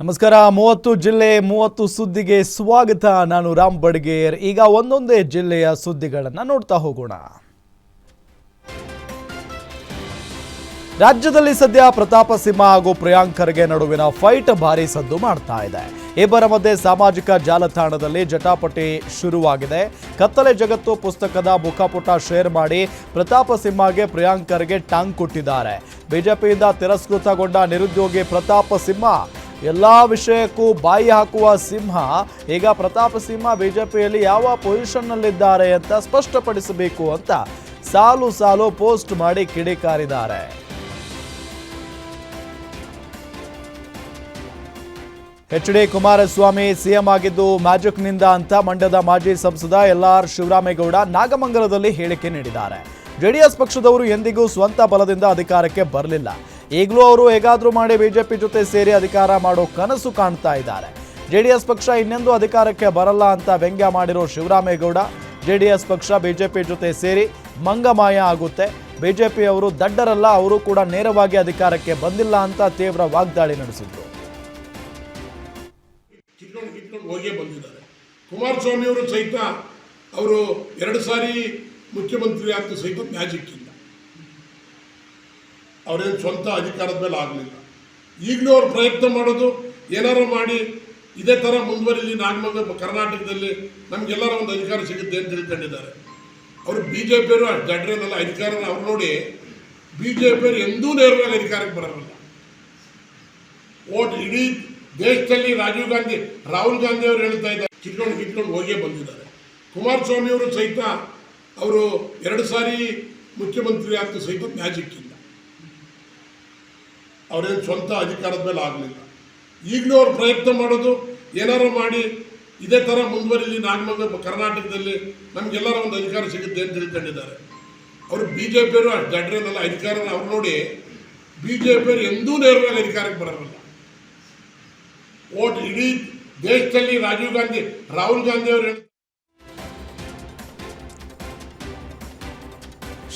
ನಮಸ್ಕಾರ. ಮೂವತ್ತು ಜಿಲ್ಲೆ, ಮೂವತ್ತು ಸುದ್ದಿಗೆ ಸ್ವಾಗತ. ನಾನು ರಾಮ್ ಬಡ್ಗೇರ್. ಈಗ ಒಂದೊಂದೇ ಜಿಲ್ಲೆಯ ಸುದ್ದಿಗಳನ್ನು ನೋಡ್ತಾ ಹೋಗೋಣ. ರಾಜ್ಯದಲ್ಲಿ ಸದ್ಯ ಪ್ರತಾಪ ಸಿಂಹ ಹಾಗೂ ಪ್ರಿಯಾಂಕರ್ಗೆ ನಡುವಿನ ಫೈಟ್ ಭಾರಿ ಸದ್ದು ಮಾಡ್ತಾ ಇದೆ. ಇಬ್ಬರ ಮಧ್ಯೆ ಸಾಮಾಜಿಕ ಜಾಲತಾಣದಲ್ಲಿ ಜಟಾಪಟಿ ಶುರುವಾಗಿದೆ. ಕತ್ತಲೆ ಜಗತ್ತು ಪುಸ್ತಕದ ಮುಖಪುಟ ಶೇರ್ ಮಾಡಿ ಪ್ರತಾಪ ಸಿಂಹಗೆ ಪ್ರಿಯಾಂಕ್ ಖರ್ಗೆ ಟಾಂಗ್ ಕೊಟ್ಟಿದ್ದಾರೆ. ಬಿಜೆಪಿಯಿಂದ ತಿರಸ್ಕೃತಗೊಂಡ ನಿರುದ್ಯೋಗಿ ಪ್ರತಾಪ ಸಿಂಹ ಎಲ್ಲಾ ವಿಷಯಕ್ಕೂ ಬಾಯಿ ಹಾಕುವ ಸಿಂಹ, ಈಗ ಪ್ರತಾಪ ಸಿಂಹ ಬಿಜೆಪಿಯಲ್ಲಿ ಯಾವ ಪೊಸಿಷನ್ನಲ್ಲಿದ್ದಾರೆ ಅಂತ ಸ್ಪಷ್ಟಪಡಿಸಬೇಕು ಅಂತ ಸಾಲು ಸಾಲು ಪೋಸ್ಟ್ ಮಾಡಿ ಕಿಡಿಕಾರಿದ್ದಾರೆ. ಎಚ್ ಡಿ ಕುಮಾರಸ್ವಾಮಿ ಸಿಎಂ ಆಗಿದ್ದು ಮ್ಯಾಜಿಕ್ನಿಂದ ಅಂತ ಮಂಡ್ಯದ ಮಾಜಿ ಸಂಸದ ಎಲ್ ಆರ್ ಶಿವರಾಮೇಗೌಡ ನಾಗಮಂಗಲದಲ್ಲಿ ಹೇಳಿಕೆ ನೀಡಿದ್ದಾರೆ. ಜೆಡಿಎಸ್ ಪಕ್ಷದವರು ಎಂದಿಗೂ ಸ್ವಂತ ಬಲದಿಂದ ಅಧಿಕಾರಕ್ಕೆ ಬರಲಿಲ್ಲ. ಈಗಲೂ ಅವರು ಹೇಗಾದರೂ ಮಾಡಿ ಬಿಜೆಪಿ ಜೊತೆ ಸೇರಿ ಅಧಿಕಾರ ಮಾಡೋ ಕನಸು ಕಾಣ್ತಾ ಇದ್ದಾರೆ. ಜೆಡಿಎಸ್ ಪಕ್ಷ ಇನ್ನೆಂದೂ ಅಧಿಕಾರಕ್ಕೆ ಬರಲ್ಲ ಅಂತ ವ್ಯಂಗ್ಯ ಮಾಡಿರೋ ಶಿವರಾಮೇಗೌಡ ಜೆಡಿಎಸ್ ಪಕ್ಷ ಬಿಜೆಪಿ ಜೊತೆ ಸೇರಿ ಮಂಗಮಾಯ ಆಗುತ್ತೆ. ಬಿಜೆಪಿಯವರು ದಡ್ಡರಲ್ಲ, ಅವರು ಕೂಡ ನೇರವಾಗಿ ಅಧಿಕಾರಕ್ಕೆ ಬಂದಿಲ್ಲ ಅಂತ ತೀವ್ರ ವಾಗ್ದಾಳಿ ನಡೆಸಿದ್ರು. ಕುಮಾರಸ್ವಾಮಿ ಅವರು ಸಹಿತ ಅವರು ಎರಡು ಸಾರಿ ಮುಖ್ಯಮಂತ್ರಿ ಆಗ್ತು ಸಹಿತ ಮ್ಯಾಜಿಕ್ ಅವರೇನು ಸ್ವಂತ ಅಧಿಕಾರದ ಮೇಲೆ ಆಗಲಿಲ್ಲ. ಈಗಲೂ ಅವ್ರು ಪ್ರಯತ್ನ ಮಾಡೋದು ಏನಾರು ಮಾಡಿ ಇದೇ ಥರ ಮುಂದುವರಿಲಿ ನಾಗಮಂಗ ಕರ್ನಾಟಕದಲ್ಲಿ ನಮಗೆಲ್ಲರ ಒಂದು ಅಧಿಕಾರ ಸಿಗುತ್ತೆ ಅಂತ ತಿಳ್ಕೊಂಡಿದ್ದಾರೆ. ಅವರು ಬಿ ಜೆ ಪಿಯವರು ಅಷ್ಟು ದಡ್ರೇನಲ್ಲ ಅಧಿಕಾರನ ಅವ್ರು ನೋಡಿ ಬಿ ಜೆ ಪಿಯವರು ಎಂದೂ ನೇರವಾಗಿ ಅಧಿಕಾರಕ್ಕೆ ಬರೋಲ್ಲ ಓಟ್ ಇಡೀ ದೇಶದಲ್ಲಿ ರಾಜೀವ್ ಗಾಂಧಿ, ರಾಹುಲ್ ಗಾಂಧಿ ಅವರು ಹೇಳ್ತಾ ಇದ್ದಾರೆ. ಕಿತ್ಕೊಂಡು ಕಿತ್ಕೊಂಡು ಹೋಗೇ ಬಂದಿದ್ದಾರೆ. ಕುಮಾರಸ್ವಾಮಿ ಅವರು ಸಹಿತ ಅವರು ಎರಡು ಸಾರಿ ಮುಖ್ಯಮಂತ್ರಿ ಆಗ್ತು ಸಹಿತ ಮ್ಯಾಜಿಕ್. ಅವರೇನು ಸ್ವಂತ ಅಧಿಕಾರದ ಮೇಲೆ ಆಗಲಿಲ್ಲ. ಈಗಲೂ ಅವ್ರು ಪ್ರಯತ್ನ ಮಾಡೋದು ಏನಾರು ಮಾಡಿ ಇದೇ ಥರ ಮುಂದುವರಿಲಿ ನಾಗಮಂಗ ಕರ್ನಾಟಕದಲ್ಲಿ ನಮಗೆಲ್ಲರ ಒಂದು ಅಧಿಕಾರ ಸಿಗುತ್ತೆ ಅಂತ ತಿಳ್ಕೊಂಡಿದ್ದಾರೆ. ಅವರು ಬಿ ಜೆ ಪಿಯವರು ಅಷ್ಟು ಅಧಿಕಾರನ ಅವ್ರು ನೋಡಿ ಬಿ ಜೆ ಪಿಯವರು ಎಂದೂ ನೇರವಾಗಿ ಅಧಿಕಾರಕ್ಕೆ ಬರೋಲ್ಲ ಓಟ್ ಇಡೀ ದೇಶದಲ್ಲಿ ರಾಜೀವ್ ಗಾಂಧಿ, ರಾಹುಲ್ ಗಾಂಧಿ ಅವರು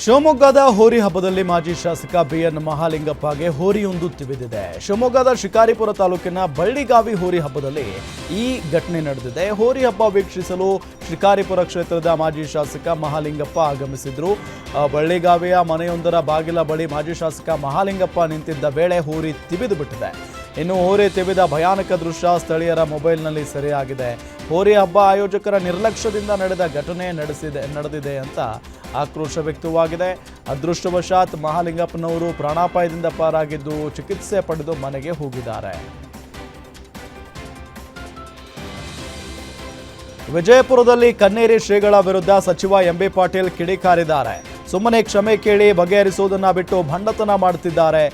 ಶಿವಮೊಗ್ಗದ ಹೋರಿ ಹಬ್ಬದಲ್ಲಿ ಮಾಜಿ ಶಾಸಕ ಬಿಎನ್ ಮಹಾಲಿಂಗಪ್ಪಗೆ ಹೋರಿಯೊಂದು ತಿವಿದಿದೆ. ಶಿವಮೊಗ್ಗದ ಶಿಕಾರಿಪುರ ತಾಲೂಕಿನ ಬಳ್ಳಿಗಾವಿ ಹೋರಿ ಹಬ್ಬದಲ್ಲಿ ಈ ಘಟನೆ ನಡೆದಿದೆ. ಹೋರಿ ಹಬ್ಬ ವೀಕ್ಷಿಸಲು ಶಿಕಾರಿಪುರ ಕ್ಷೇತ್ರದ ಮಾಜಿ ಶಾಸಕ ಮಹಾಲಿಂಗಪ್ಪ ಆಗಮಿಸಿದ್ರು. ಬಳ್ಳಿಗಾವಿಯ ಮನೆಯೊಂದರ ಬಾಗಿಲ ಬಳಿ ಮಾಜಿ ಶಾಸಕ ಮಹಾಲಿಂಗಪ್ಪ ನಿಂತಿದ್ದ ವೇಳೆ ಹೋರಿ ತಿವಿದು ಬಿಟ್ಟಿದೆ. ಇನ್ನು ಹೋರಿ ತಿವಿದ ಭಯಾನಕ ದೃಶ್ಯ ಸ್ಥಳೀಯರ ಮೊಬೈಲ್ನಲ್ಲಿ ಸೆರೆಯಾಗಿದೆ. ಹೋರಿ ಹಬ್ಬ ಆಯೋಜಕರ ನಿರ್ಲಕ್ಷ್ಯದಿಂದ ನಡೆದ ಘಟನೆ ನಡೆಸಿದೆ, ನಡೆದಿದೆ ಅಂತ ಆಕ್ರೋಶ ವ್ಯಕ್ತವಾಗಿದೆ. ಅದೃಷ್ಟವಶಾತ್ ಮಹಾಲಿಂಗಪ್ಪನವರು ಪ್ರಾಣಾಪಾಯದಿಂದ ಪಾರಾಗಿದ್ದು ಚಿಕಿತ್ಸೆ ಪಡೆದು ಮನೆಗೆ ಹೋಗಿದ್ದಾರೆ. ವಿಜಯಪುರದಲ್ಲಿ ಕನ್ನೇರಿ ಶ್ರೀಗಳ ವಿರುದ್ಧ ಸಚಿವ ಎಂಬಿ ಪಾಟೀಲ್ ಕಿಡಿಕಾರಿದ್ದಾರೆ ಸುಮ್ಮನೆ ಕ್ಷಮೆ ಕೇಳಿ ಬಗೆಹರಿಸುವುದನ್ನ ಬಿಟ್ಟು ಭಂಡತನ ಮಾಡುತ್ತಿದ್ದಾರೆ.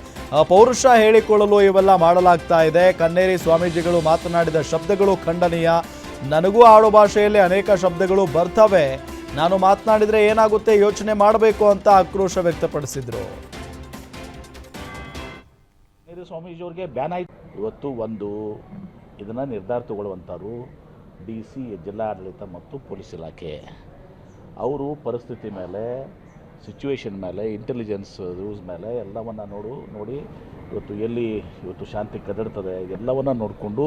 ಪೌರುಷ ಹೇಳಿಕೊಳ್ಳಲು ಇವೆಲ್ಲ ಮಾಡಲಾಗ್ತಾ ಇದೆ. ಕನ್ನೇರಿ ಸ್ವಾಮೀಜಿಗಳು ಮಾತನಾಡಿದ ಶಬ್ದಗಳು ಖಂಡನೀಯ. ನನಗೂ ಆಡು ಭಾಷೆಯಲ್ಲಿ ಅನೇಕ ಶಬ್ದಗಳು ಬರ್ತವೆ. ನಾನು ಮಾತನಾಡಿದರೆ ಏನಾಗುತ್ತೆ, ಯೋಚನೆ ಮಾಡಬೇಕು ಅಂತ ಆಕ್ರೋಶ ವ್ಯಕ್ತಪಡಿಸಿದ್ರು. ಸ್ವಾಮೀಜಿಯವ್ರಿಗೆ ಬ್ಯಾನ್ ಆಯ್ತು. ಇವತ್ತು ಒಂದು ಇದನ್ನು ನಿರ್ಧಾರ ತಗೊಳ್ಳುವಂಥವ್ರು ಡಿ ಸಿ, ಜಿಲ್ಲಾಡಳಿತ ಮತ್ತು ಪೊಲೀಸ್ ಇಲಾಖೆ. ಅವರು ಪರಿಸ್ಥಿತಿ ಮೇಲೆ ಸಿಚುವೇಷನ್ ಮೇಲೆ ಇಂಟೆಲಿಜೆನ್ಸ್ ರೂಲ್ಸ್ ಮೇಲೆ ಎಲ್ಲವನ್ನು ನೋಡು, ನೋಡಿ, ಇವತ್ತು ಎಲ್ಲಿ ಇವತ್ತು ಶಾಂತಿ ಕದಡ್ತದೆ, ಎಲ್ಲವನ್ನು ನೋಡಿಕೊಂಡು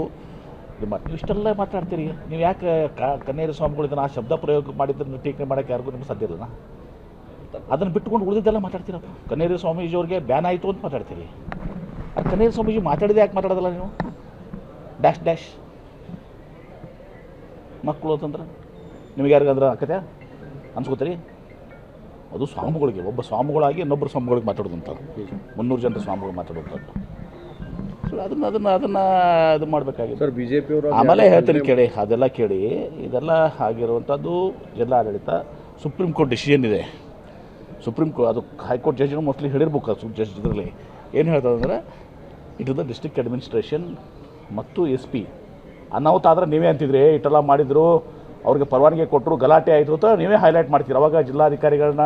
ನೀವು ಇಷ್ಟೆಲ್ಲ ಮಾತಾಡ್ತೀರಿ? ನೀವು ಯಾಕೆ ಕನ್ನೇರಿ ಸ್ವಾಮಿಗಳು ಇದನ್ನು ಆ ಶಬ್ದ ಪ್ರಯೋಗ ಮಾಡಿದ್ದನ್ನು ಟೀಕೆ ಮಾಡೋಕ್ಕೆ ಯಾರಿಗೂ ನಿಮ್ಗೆ ಸಾಧ್ಯ ಇಲ್ಲನಾ? ಅದನ್ನು ಬಿಟ್ಕೊಂಡು ಉಳಿದಿದ್ದೆಲ್ಲ ಮಾತಾಡ್ತೀರಪ್ಪ. ಕನ್ನೇರಿ ಸ್ವಾಮೀಜಿಯವ್ರಿಗೆ ಬ್ಯಾನ್ ಆಯಿತು ಅಂತ ಮಾತಾಡ್ತೀರಿ. ಅದು ಕನ್ನೇರಿ ಸ್ವಾಮೀಜಿ ಮಾತಾಡಿದೆ ಯಾಕೆ ಮಾತಾಡೋದಲ್ಲ ನೀವು? Dash dash. ಮಕ್ಕಳು ಅಂತಂದ್ರೆ? ನಿಮಗೆ ಯಾರಿಗಂದ್ರೆ ಆಕತೆ ಅನ್ಸ್ಕೋತೀರಿ? ಅದು ಸ್ವಾಮಿಗಳಿಗೆ, ಒಬ್ಬ ಸ್ವಾಮಿಗಳಾಗಿ ಇನ್ನೊಬ್ಬರು ಸ್ವಾಮಿಗಳಿಗೆ ಮಾತಾಡೋದಂತ ಮುನ್ನೂರು ಜನ ಸ್ವಾಮಿಗಳು ಮಾತಾಡೋದಂತ ಅದನ್ನು ಅದನ್ನ ಅದನ್ನ ಇದು ಮಾಡಬೇಕಾಗಿದೆ. ಸರ್ ಬಿಜೆಪಿ ಅವರು ಆಮೇಲೆ ಹೇಳ್ತೀನಿ ಕೇಳಿ ಅದೆಲ್ಲ ಕೇಳಿ. ಇದೆಲ್ಲ ಆಗಿರುವಂಥದ್ದು ಜಿಲ್ಲಾಡಳಿತ ಸುಪ್ರೀಂ ಕೋರ್ಟ್ ಡಿಸಿಷನ್ ಇದೆ. ಸುಪ್ರೀಂ ಕೋರ್ಟ್ ಅದು ಹೈಕೋರ್ಟ್ ಜಡ್ಜ್ ಮೋಸ್ಟ್ಲಿ ಹೇಳಿರ್ಬೇಕು ಅದು ಜಡ್ಜ್ ಇದರಲ್ಲಿ. ಏನು ಹೇಳ್ತದೆ ಅಂದ್ರೆ it is the district administration ಮತ್ತು ಎಸ್ ಪಿ. ಅನಾಹುತ ಆದರೆ ನೀವೇ ಅಂತಿದ್ರಿ ಇಟ್ಟೆಲ್ಲ ಮಾಡಿದ್ರು ಅವ್ರಿಗೆ ಪರವಾನಗಿ ಕೊಟ್ಟರು ಗಲಾಟೆ ಆಯಿತು ಅಂತ ನೀವೇ ಹೈಲೈಟ್ ಮಾಡ್ತೀರಿ. ಅವಾಗ ಜಿಲ್ಲಾಧಿಕಾರಿಗಳನ್ನ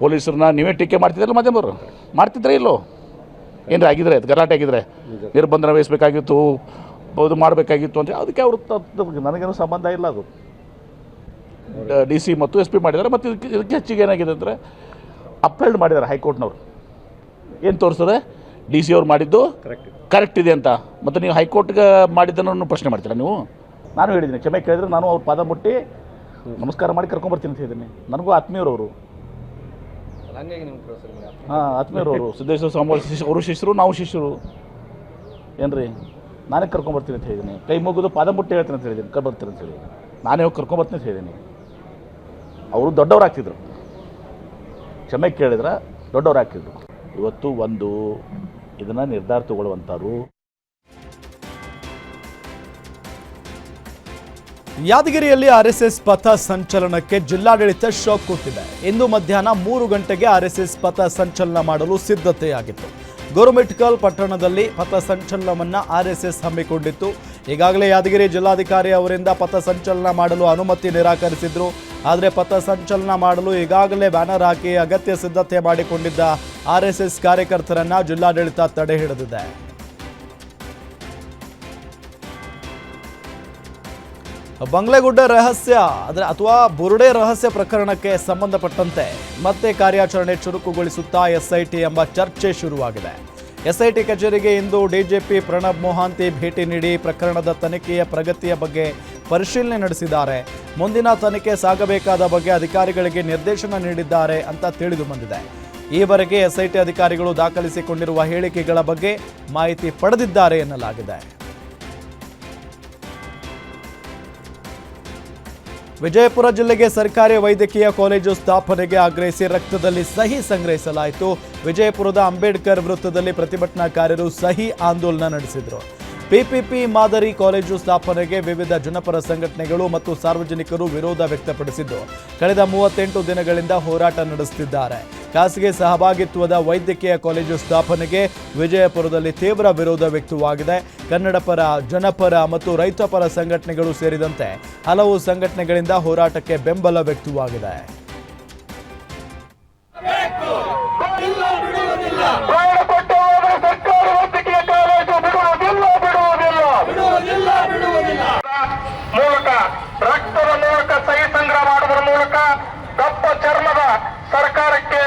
ಪೊಲೀಸರನ್ನ ನೀವೇ ಟೀಕೆ ಮಾಡ್ತಿದ್ರಲ್ಲ ಮಾಧ್ಯಮರು ಮಾಡ್ತಿದ್ರೆ ಇಲ್ಲೋ? ಏನಾರ ಆಗಿದ್ರೆ? ಅದು ಗಲಾಟೆ ಆಗಿದ್ರೆ? ನಿರ್ಬಂಧನ ವಹಿಸಬೇಕಾಗಿತ್ತು ಇದು ಮಾಡಬೇಕಾಗಿತ್ತು ಅಂತ ಅದಕ್ಕೆ ಅವರು ನನಗೇನು ಸಂಬಂಧ ಇಲ್ಲ ಅದು. ಡಿ ಸಿ ಮತ್ತು ಎಸ್ ಪಿ ಮಾಡಿದ್ದಾರೆ ಮತ್ತು ಇದಕ್ಕೆ ಇದಕ್ಕೆ ಹೆಚ್ಚಿಗೆ ಏನಾಗಿದೆ ಅಂದರೆ ಅಪ್ಹೆಲ್ಡ್ ಮಾಡಿದ್ದಾರೆ ಹೈಕೋರ್ಟ್ನವರು. ಏನು ತೋರಿಸ್ತದೆ? ಡಿ ಸಿ ಅವ್ರು ಮಾಡಿದ್ದು ಕರೆಕ್ಟ್ ಕರೆಕ್ಟ್ ಇದೆ ಅಂತ. ಮತ್ತು ನೀವು ಹೈಕೋರ್ಟ್ಗೆ ಮಾಡಿದ್ದನ್ನು ಪ್ರಶ್ನೆ ಮಾಡ್ತೀರಾ ನೀವು? ನಾನು ಹೇಳಿದ್ದೀನಿ ಕ್ಷಮೆ ಕೇಳಿದ್ರೆ ನಾನು ಅವ್ರ ಪಾದ ಮುಟ್ಟಿ ನಮಸ್ಕಾರ ಮಾಡಿ ಕರ್ಕೊಂಬರ್ತೀನಿ ಅಂತ ಹೇಳಿದ್ದೀನಿ. ನನಗೂ ಆತ್ಮೀಯರು ಅವರು ಹಂಗಾಗಿ ನಿಮ್ಗೆ ಕ್ರೋಸ್ ನಿಮ್ಗೆ ಹಾಂ, ಆತ್ಮೀಯರು ಅವರು, ಸಿದ್ದೇಶ್ವರ ಸ್ವಾಮಿ ಶಿಷ್ಯ ಅವರು ಶಿಷ್ಯರು, ನಾವು ಶಿಷ್ಯರು. ಏನ್ರಿ? ನಾನೇ ಕರ್ಕೊಂಬರ್ತೀನಿ ಅಂತ ಹೇಳಿದ್ದೀನಿ ಕೈ ಮುಗಿದು ಪಾದ ಮುಟ್ಟಿ ಹೇಳ್ತೀನಿ ಅಂತ ಹೇಳಿದ್ದೀನಿ ಕರ್ಬರ್ತೀನಿ ಅಂತ ಹೇಳಿ ನಾನೇ ಹೋಗಿ ಕರ್ಕೊಂಬರ್ತೀನಿ ಅಂತ ಹೇಳಿದ್ದೀನಿ ಅವರು ದೊಡ್ಡವ್ರು ಹಾಕ್ತಿದ್ರು ಕ್ಷಮೆ ಕೇಳಿದ್ರೆ ದೊಡ್ಡವ್ರು ಆಗ್ತಿದ್ರು. ಇವತ್ತು ಒಂದು ಇದನ್ನು ನಿರ್ಧಾರ ತಗೊಳ್ಳುವಂಥವ್ರು ಯಾದಗಿರಿಯಲ್ಲಿ ಆರ್ಎಸ್ಎಸ್ ಪಥ ಸಂಚಲನಕ್ಕೆ ಜಿಲ್ಲಾಡಳಿತ ಶಾಕ್ ಕೊಟ್ಟಿದೆ. ಇಂದು ಮಧ್ಯಾಹ್ನ ಮೂರು ಗಂಟೆಗೆ ಆರ್ಎಸ್ಎಸ್ ಪಥ ಸಂಚಲನ ಮಾಡಲು ಸಿದ್ಧತೆಯಾಗಿತ್ತು. ಗೋರುಮೆಟ್ಕಲ್ ಪಟ್ಟಣದಲ್ಲಿ ಪಥ ಸಂಚಲನವನ್ನ ಆರ್ಎಸ್ಎಸ್ ಹಮ್ಮಿಕೊಂಡಿತ್ತು. ಈಗಾಗಲೇ ಯಾದಗಿರಿ ಜಿಲ್ಲಾಧಿಕಾರಿ ಅವರಿಂದ ಪಥ ಸಂಚಲನ ಮಾಡಲು ಅನುಮತಿ ನಿರಾಕರಿಸಿದ್ರು. ಆದರೆ ಪಥ ಸಂಚಲನ ಮಾಡಲು ಈಗಾಗಲೇ ಬ್ಯಾನರ್ ಹಾಕಿ ಅಗತ್ಯ ಸಿದ್ಧತೆ ಮಾಡಿಕೊಂಡಿದ್ದ ಆರ್ಎಸ್ಎಸ್ ಕಾರ್ಯಕರ್ತರನ್ನ ಜಿಲ್ಲಾಡಳಿತ ತಡೆ ಹಿಡಿದಿದೆ. ಬಂಗ್ಲೆಗುಡ್ಡ ರಹಸ್ಯ, ಅಂದರೆ ಅಥವಾ ಬುರುಡೆ ರಹಸ್ಯ ಪ್ರಕರಣಕ್ಕೆ ಸಂಬಂಧಪಟ್ಟಂತೆ ಮತ್ತೆ ಕಾರ್ಯಾಚರಣೆ ಚುರುಕುಗೊಳಿಸುತ್ತಾ ಎಸ್ಐಟಿ ಎಂಬ ಚರ್ಚೆ ಶುರುವಾಗಿದೆ. ಎಸ್ಐಟಿ ಕಚೇರಿಗೆ ಇಂದು ಡಿಜಿಪಿ ಪ್ರಣಬ್ ಮೊಹಾಂತಿ ಭೇಟಿ ನೀಡಿ ಪ್ರಕರಣದ ತನಿಖೆಯ ಪ್ರಗತಿಯ ಬಗ್ಗೆ ಪರಿಶೀಲನೆ ನಡೆಸಿದ್ದಾರೆ. ಮುಂದಿನ ತನಿಖೆ ಸಾಗಬೇಕಾದ ಬಗ್ಗೆ ಅಧಿಕಾರಿಗಳಿಗೆ ನಿರ್ದೇಶನ ನೀಡಿದ್ದಾರೆ ಅಂತ ತಿಳಿದು ಬಂದಿದೆ. ಈವರೆಗೆ ಎಸ್ಐಟಿ ಅಧಿಕಾರಿಗಳು ದಾಖಲಿಸಿಕೊಂಡಿರುವ ಹೇಳಿಕೆಗಳ ಬಗ್ಗೆ ಮಾಹಿತಿ ಪಡೆದಿದ್ದಾರೆ ಎನ್ನಲಾಗಿದೆ. ವಿಜಯಪುರ ಜಿಲ್ಲೆಗೆ ಸರ್ಕಾರಿ ವೈದ್ಯಕೀಯ ಕಾಲೇಜು ಸ್ಥಾಪನೆಗೆ ಆಗ್ರಹಿಸಿ ರಕ್ತದಲ್ಲಿ ಸಹಿ ಸಂಗ್ರಹಿಸಲಾಯಿತು. ವಿಜಯಪುರದ ಅಂಬೇಡ್ಕರ್ ವೃತ್ತದಲ್ಲಿ ಪ್ರತಿಭಟನಾಕಾರರು ಸಹಿ ಆಂದೋಲನ ನಡೆಸಿದರು. ಪಿಪಿಪಿ ಮಾದರಿ ಕಾಲೇಜು ಸ್ಥಾಪನೆಗೆ ವಿವಿಧ ಜನಪರ ಸಂಘಟನೆಗಳು ಮತ್ತು ಸಾರ್ವಜನಿಕರು ವಿರೋಧ ವ್ಯಕ್ತಪಡಿಸಿದ್ದು, ಕಳೆದ ಮೂವತ್ತೆಂಟು ದಿನಗಳಿಂದ ಹೋರಾಟ ನಡೆಸುತ್ತಿದ್ದಾರೆ. ಖಾಸಗಿ ಸಹಭಾಗಿತ್ವದ ವೈದ್ಯಕೀಯ ಕಾಲೇಜು ಸ್ಥಾಪನೆಗೆ ವಿಜಯಪುರದಲ್ಲಿ ತೀವ್ರ ವಿರೋಧ ವ್ಯಕ್ತವಾಗಿದೆ. ಕನ್ನಡ ಪರ ಜನಪರ ಮತ್ತು ರೈತಪರ ಸಂಘಟನೆಗಳು ಸೇರಿದಂತೆ ಹಲವು ಸಂಘಟನೆಗಳಿಂದ ಹೋರಾಟಕ್ಕೆ ಬೆಂಬಲ ವ್ಯಕ್ತವಾಗಿದೆ ಪ್ರಾಣ ಕೊಟ್ಟು ಹೋದರೆ ಸರ್ಕಾರಿ ವೈದ್ಯಕೀಯ ಕಾಲೇಜು ಬಿಡುವುದಿಲ್ಲ ಬಿಡುವುದಿಲ್ಲ ಮೂಲಕ ರಕ್ತದ ಮೂಲಕ ಸಹಿ ಸಂಗ್ರಹ ಮಾಡುವುದರ ಮೂಲಕ ಕಪ್ಪ ಚರ್ಮದ ಸರ್ಕಾರಕ್ಕೆ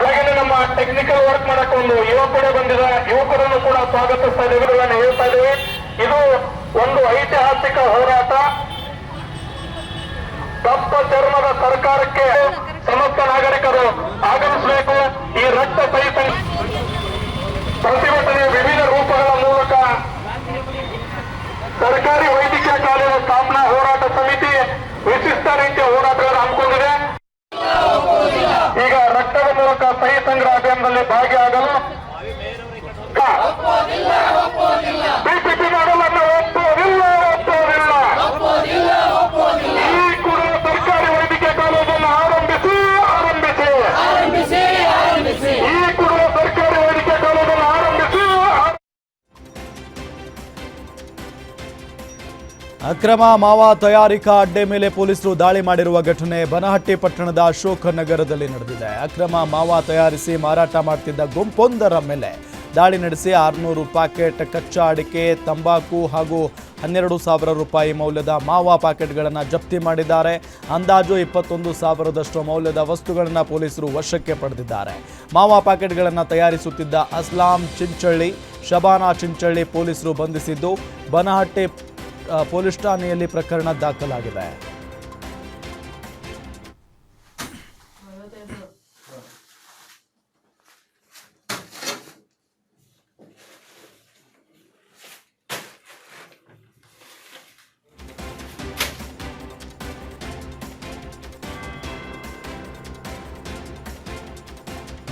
ಬೆಳಗಿನ ಟೆಕ್ನಿಕಲ್ ವರ್ಕ್ ಮಾಡಕ್ಕೆ ಒಂದು ಯುವಕರು ಬಂದಿದೆ. ಯುವಕರನ್ನು ಕೂಡ ಸ್ವಾಗತಿಸ್ತಾ ಇದ್ದೀವಿ. ಹೇಳ್ತಾ ಇದ್ದೀವಿ. ಇದು ಒಂದು ಐತಿಹಾಸಿಕ ಹೋರಾಟ. ಕಪ್ಪ ಚರ್ಮದ ಸರ್ಕಾರಕ್ಕೆ ಸಮಸ್ತ ನಾಗರಿಕರು ಆಗಮಿಸಬೇಕು. ಈ ರಕ್ತ ಸಹಿತ ಪ್ರತಿಭಟನೆಯ ವಿವಿಧ ರೂಪಗಳ ಮೂಲಕ ಸರ್ಕಾರಿ ವೈದ್ಯಕೀಯ ಕಾಲೇಜು ಸ್ಥಾಪನಾ ಹೋರಾಟ ಸಮಿತಿ ವಿಶಿಷ್ಟ ರೀತಿಯ ಹೋರಾಟಗಳನ್ನು ಹಮ್ಮಿಕೊಂಡಿದೆ. ರಕ್ತದ ಮೂಲಕ ಸಹಿ ಸಂಗ್ರಹ ಅಭಿಯಾನದಲ್ಲಿ ಭಾಗಿಯಾಗಲು ಅಕ್ರಮ ಮಾವ ತಯಾರಿಕಾ ಅಡ್ಡೆ ಮೇಲೆ ಪೊಲೀಸರು ದಾಳಿ ಮಾಡಿರುವ ಘಟನೆ ಬನಹಟ್ಟಿ ಪಟ್ಟಣದ ಅಶೋಕ ನಗರದಲ್ಲಿ ನಡೆದಿದೆ. ಅಕ್ರಮ ಮಾವ ತಯಾರಿಸಿ ಮಾರಾಟ ಮಾಡ್ತಿದ್ದ ಗುಂಪೊಂದರ ಮೇಲೆ ದಾಳಿ ನಡೆಸಿ ಆರುನೂರು ಪ್ಯಾಕೆಟ್ ಕಚ್ಚಾ ಅಡಿಕೆ, ತಂಬಾಕು ಹಾಗೂ ಹನ್ನೆರಡು ಸಾವಿರ ರೂಪಾಯಿ ಮೌಲ್ಯದ ಮಾವ ಪ್ಯಾಕೆಟ್ಗಳನ್ನು ಜಪ್ತಿ ಮಾಡಿದ್ದಾರೆ. ಅಂದಾಜು ಇಪ್ಪತ್ತೊಂದು ಸಾವಿರದಷ್ಟು ಮೌಲ್ಯದ ವಸ್ತುಗಳನ್ನು ಪೊಲೀಸರು ವಶಕ್ಕೆ ಪಡೆದಿದ್ದಾರೆ. ಮಾವ ಪ್ಯಾಕೆಟ್ಗಳನ್ನು ತಯಾರಿಸುತ್ತಿದ್ದ ಅಸ್ಲಾಂ ಚಿಂಚಳ್ಳಿ, ಶಬಾನಾ ಚಿಂಚಳ್ಳಿ ಪೊಲೀಸರು ಬಂಧಿಸಿದ್ದು ಬನಹಟ್ಟಿ ಪೊಲೀಸ್ ಠಾಣೆಯಲ್ಲಿ ಪ್ರಕರಣ ದಾಖಲಾಗಿದೆ.